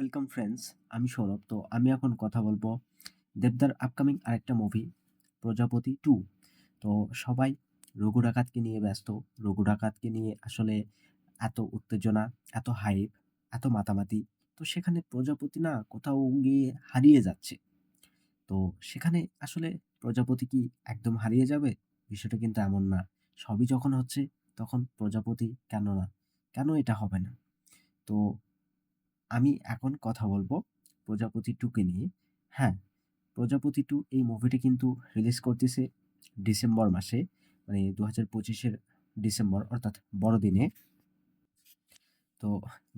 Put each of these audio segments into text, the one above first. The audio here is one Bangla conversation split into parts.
ওয়েলকাম ফ্রেন্ডস আমি সৌরভ। তো আমি এখন কথা বলব দেবদার আপকামিং আরেকটা মুভি প্রজাপতি টু তো সবাই রঘু ডাকাতকে নিয়ে ব্যস্ত। রঘু ডাকাতকে নিয়ে আসলে এত উত্তেজনা, এত হাইপ এত মাতামাতি। তো সেখানে প্রজাপতি না কোথাও গিয়ে হারিয়ে যাচ্ছে। তো সেখানে আসলে প্রজাপতি কি একদম হারিয়ে যাবে? বিষয়টা কিন্তু এমন না। সবই যখন হচ্ছে, তখন প্রজাপতি কেন না? কেন এটা হবে না? তো আমি এখন কথা বলব প্রজাপতি টুকে নিয়ে। হ্যাঁ প্রজাপতি টু এই মুভিটি কিন্তু রিলিজ করতেছে ডিসেম্বর মাসে মানে দু হাজার পঁচিশের ডিসেম্বর, অর্থাৎ বড়দিনে। তো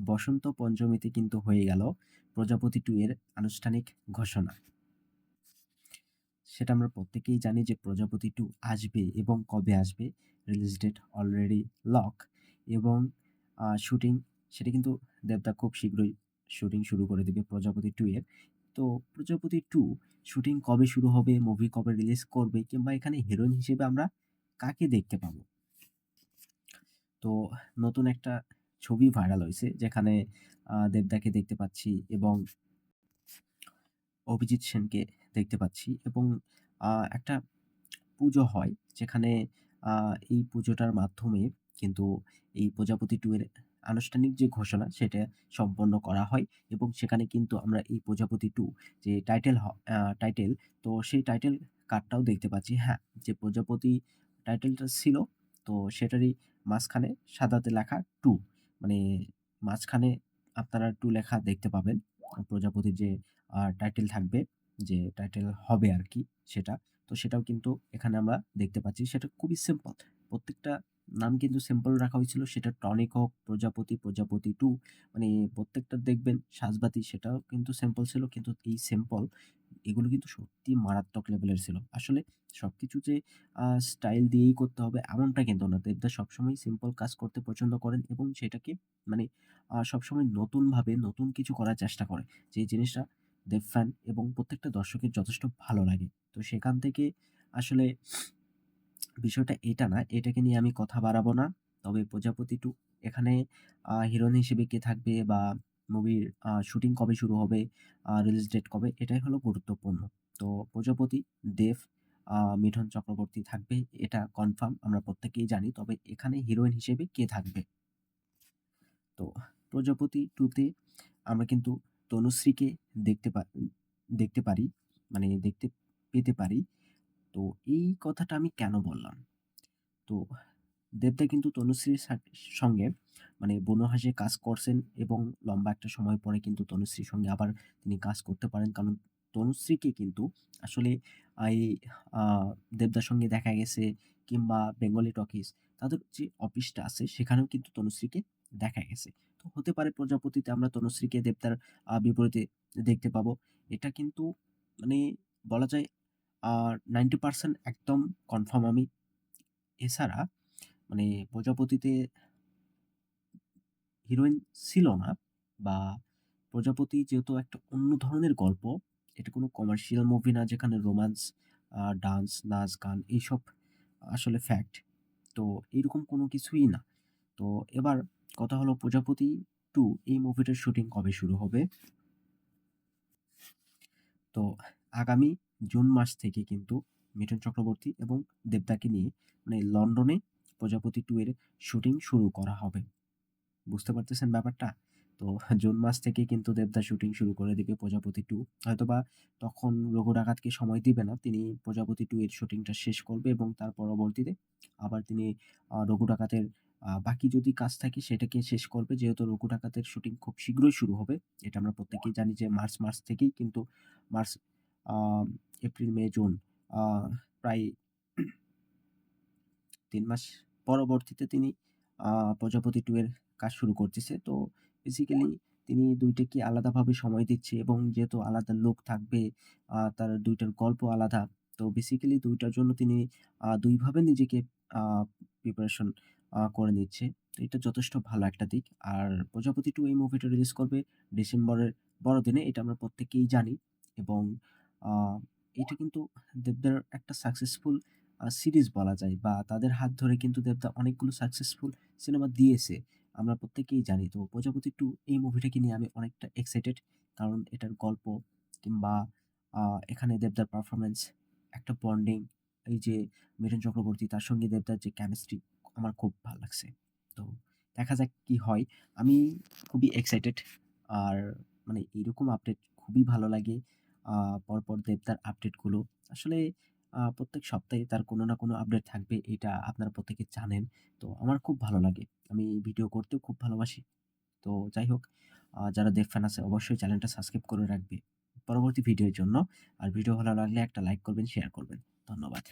বসন্ত পঞ্চমীতে কিন্তু হয়ে গেল প্রজাপতি টু এর আনুষ্ঠানিক ঘোষণা। সেটা আমরা প্রত্যেকেই জানি যে প্রজাপতি টু আসবে এবং কবে আসবে রিলিজ ডেট অলরেডি লক এবং শুটিং সেটা কিন্তু দেবদা খুব শীঘ্রই শুটিং শুরু করে দেবে প্রজাপতি টু এর। তো প্রজাপতি টু শুটিং কবে শুরু হবে মুভি কবে রিলিজ করবে কিংবা এখানে হিরোইন হিসেবে আমরা কাকে দেখতে পাবো? তো নতুন একটা ছবি ভাইরাল হয়েছে যেখানে দেবদাকে দেখতে পাচ্ছি এবং অভিজিৎ সেনকে দেখতে পাচ্ছি এবং একটা পুজো হয় যেখানে এই পুজোটার মাধ্যমে কিন্তু এই প্রজাপতি টু এর আনুষ্ঠানিক যে ঘোষণা, সেটা সম্পন্ন করা হয় এবং সেখানে কিন্তু আমরা এই প্রজাপতি টু যে টাইটেল টাইটেল তো সেই টাইটেল কার্ডটাও দেখতে পাচ্ছি। হ্যাঁ যে প্রজাপতি টাইটেলটা ছিল, তো সেটারই মাঝখানে সাদাতে লেখা টু মানে মাঝখানে আপনারা টু লেখা দেখতে পাবেন। প্রজাপতির যে টাইটেল থাকবে, যে টাইটেল হবে আর কি সেটা, তো সেটাও কিন্তু এখানে আমরা দেখতে পাচ্ছি। সেটা খুবই সিম্পল প্রত্যেকটা নাম কিন্তু সিম্পল রাখা হয়েছিল, সেটা টনিক হোক, প্রজাপতি প্রজাপতি টু মানে প্রত্যেকটা দেখবেন সাজবাতি, সেটাও কিন্তু সিম্পল ছিল, কিন্তু এই সিম্পল এগুলো কিন্তু সত্যি মারাত্মক লেভেলের ছিল। আসলে সব কিছু যে স্টাইল দিয়েই করতে হবে, এমনটা কিন্তু না। দেবদা সবসময় সিম্পল কাজ করতে পছন্দ করেন এবং সেটাকে মানে সবসময় নতুনভাবে নতুন কিছু করার চেষ্টা করে। যে জিনিসটা দেব ফ্যান এবং প্রত্যেকটা দর্শকের যথেষ্ট ভালো লাগে। তো সেখান থেকে আসলে বিষয়টা এটা না, এটাকে নিয়ে আমি কথা বাড়াবো না। তবে প্রজাপতি টু এখানে হিরোইন হিসেবে কে থাকবে বা মুভির শুটিং কবে শুরু হবে রিলিজ ডেট কবে, এটাই হলো গুরুত্বপূর্ণ। তো প্রজাপতি, দেব মিঠন চক্রবর্তী থাকবে, এটা কনফার্ম আমরা প্রত্যেকেই জানি, তবে এখানে হিরোইন হিসেবে কে থাকবে? তো প্রজাপতি টুতে আমরা কিন্তু তনুশ্রীকে দেখতে পা, দেখতে পারি মানে দেখতে পেতে পারি। তো এই কথাটা আমি কেন বললাম? তো দেবদা কিন্তু তনুশ্রীর সঙ্গে মানে বনহাসে কাজ করছেন এবং লম্বা একটা সময় পরে কিন্তু তনুশ্রীর সঙ্গে আবার তিনি কাজ করতে পারেন। কারণ তনুশ্রীকে কিন্তু আসলে এই দেবদার সঙ্গে দেখা গেছে কিংবা বেঙ্গলি টকিজ তাদের যে অফিসটা আছে সেখানেও কিন্তু তনুশ্রীকে দেখা গেছে। তো হতে পারে প্রজাপতিতে আমরা তনুশ্রীকে দেবদার আহ, বিপরীতে দেখতে পাবো। এটা কিন্তু মানে বলা যায় নাইনটি পার্সেন্ট একদম কনফার্ম আমি। এছাড়া মানে প্রজাপতিতে হিরোইন ছিল না বা প্রজাপতি যেহেতু একটা অন্য ধরনের গল্প, এটা কোনো কমার্শিয়াল মুভি না যেখানে রোমান্স ডান্স নাচ, গান এইসব আসলে ফ্যাক্ট তো এইরকম কোনো কিছুই না। তো এবার কথা হলো প্রজাপতি টু এই মুভিটার শুটিং কবে শুরু হবে? তো আগামী জুন মাস থেকে কিন্তু মিঠুন চক্রবর্তী এবং দেবদাকে নিয়ে মানে লন্ডনে প্রজাপতি টু এর শুটিং শুরু করা হবে। বুঝতে পারতেছেন ব্যাপারটা? তো জুন মাস থেকে কিন্তু দেবদা শুটিং শুরু করে দিবে প্রজাপতি টু হয়তোবা তখন রঘু ডাকাতকে সময় দিবে না, তিনি প্রজাপতি টু এর শুটিংটা শেষ করবে এবং তার পরবর্তীতে আবার তিনি রঘু ডাকাতের বাকি যদি কাজ থাকে সেটাকে শেষ করবে, যেহেতু রঘু ডাকাতের শুটিং খুব শীঘ্রই শুরু হবে। এটা আমরা প্রত্যেকেই জানি যে মার্চ মাস থেকেই কিন্তু, মার্চ এপ্রিল, মে, জুন প্রায় তিন মাস পরবর্তীতে তিনি প্রজাপতি টু এর কাজ শুরু করতেছে। তো বেসিক্যালি তিনি দুইটাকে আলাদাভাবে সময় দিচ্ছে এবং যেহেতু আলাদা লোক থাকবে তার দুইটার গল্প আলাদা, তো বেসিক্যালি দুইটার জন্য তিনি দুইভাবে নিজেকে প্রিপারেশন করে নিচ্ছে। তো এটা যথেষ্ট ভালো একটা দিক। আর প্রজাপতি টু এই মুভিটা রিলিজ করবে ডিসেম্বরের বড়দিনে, এটা আমরা প্রত্যেকেই জানি। এবং এটা কিন্তু দেবদার একটা সাকসেসফুল সিরিজ বলা যায় বা তাদের হাত ধরে কিন্তু দেবদা অনেকগুলো সাকসেসফুল সিনেমা দিয়েছে আমরা প্রত্যেকেই জানি। তো 'প্রজাপতি 2' এই মুভিটাকে নিয়ে আমি অনেকটা এক্সাইটেড। কারণ এটার গল্প কিংবা এখানে দেবদার পারফরমেন্স একটা বন্ডিং, এই যে মিঠুন চক্রবর্তী তার সঙ্গে দেবদার যে কেমিস্ট্রি আমার খুব ভালো লাগছে। তো দেখা যাক কি হয়। আমি খুবই এক্সাইটেড। আর মানে এরকম আপডেট খুবই ভালো লাগে। পরপর দেবদার আপডেটগুলো। আসলে প্রত্যেক সপ্তাহে তার কোনো না কোনো আপডেট থাকবে এটা আপনারা প্রত্যেকে জানেন। তো আমার খুব ভালো লাগে। আমি ভিডিও করতেও খুব ভালোবাসি। তো যাই হোক যারা ফ্যান আছে অবশ্যই চ্যানেলটা সাবস্ক্রাইব করে রাখবে পরবর্তী ভিডিওর জন্য। আর ভিডিও ভালো লাগলে একটা লাইক করবেন, শেয়ার করবেন। ধন্যবাদ।